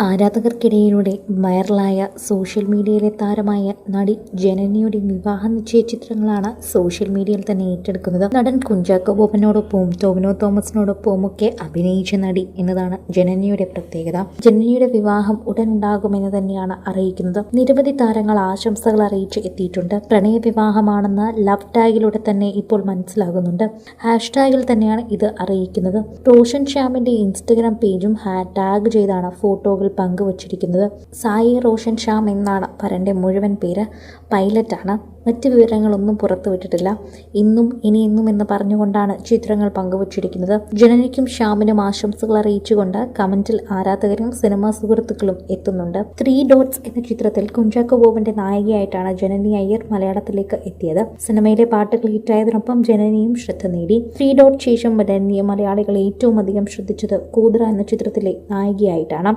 ആരാധകർക്കിടയിലൂടെ വൈറലായ സോഷ്യൽ മീഡിയയിലെ താരമായ നടി ജനനിയുടെ വിവാഹ നിശ്ചയ ചിത്രങ്ങളാണ് സോഷ്യൽ മീഡിയയിൽ തന്നെ ഏറ്റെടുക്കുന്നത്. നടൻ കുഞ്ചാക്കോ ബോബനോടൊപ്പവും ടോവിനോ തോമസിനോടൊപ്പവും ഒക്കെ അഭിനയിച്ച നടി എന്നതാണ് ജനനിയുടെ പ്രത്യേകത. ജനനിയുടെ വിവാഹം ഉടൻ ഉണ്ടാകുമെന്ന് തന്നെയാണ് അറിയിക്കുന്നത്. നിരവധി താരങ്ങൾ ആശംസകൾ അറിയിച്ച് എത്തിയിട്ടുണ്ട്. പ്രണയ വിവാഹമാണെന്ന് ലവ് ടാഗിലൂടെ തന്നെ ഇപ്പോൾ മനസ്സിലാകുന്നുണ്ട്. ഹാഷ്ടാഗിൽ തന്നെയാണ് ഇത് അറിയിക്കുന്നത്. റോഷൻ ശ്യാമിന്റെ ഇൻസ്റ്റഗ്രാം പേജും ഹാ ടാഗ് ചെയ്താണ് ഫോട്ടോകൾ പങ്കുവച്ചിരിക്കുന്നത്. സായി റോഷൻ ഷാം എന്നാണ് പരന്റെ മുഴുവൻ പേര്. പൈലറ്റാണ്. മറ്റ് വിവരങ്ങളൊന്നും പുറത്തുവിട്ടിട്ടില്ല. ഇന്നും ഇനി എന്നും എന്ന് പറഞ്ഞുകൊണ്ടാണ് ചിത്രങ്ങൾ പങ്കുവച്ചിരിക്കുന്നത്. ജനനിക്കും ശ്യാമിനും ആശംസകൾ അറിയിച്ചുകൊണ്ട് കമന്റിൽ ആരാധകരും സിനിമാ സുഹൃത്തുക്കളും എത്തുന്നുണ്ട്. ത്രീ ഡോട്ട്സ് എന്ന ചിത്രത്തിൽ കുഞ്ചാക്കോ ബോബന്റെ നായികയായിട്ടാണ് ജനനി അയ്യർ മലയാളത്തിലേക്ക് എത്തിയത്. സിനിമയിലെ പാട്ടുകൾ ഹിറ്റായതിനൊപ്പം ജനനിയും ശ്രദ്ധ നേടി. ത്രീ ഡോട്ട് ശേഷം ജനനിയെ മലയാളികൾ ഏറ്റവും അധികം ശ്രദ്ധിച്ചത് കൂതറ എന്ന ചിത്രത്തിലെ നായികയായിട്ടാണ്.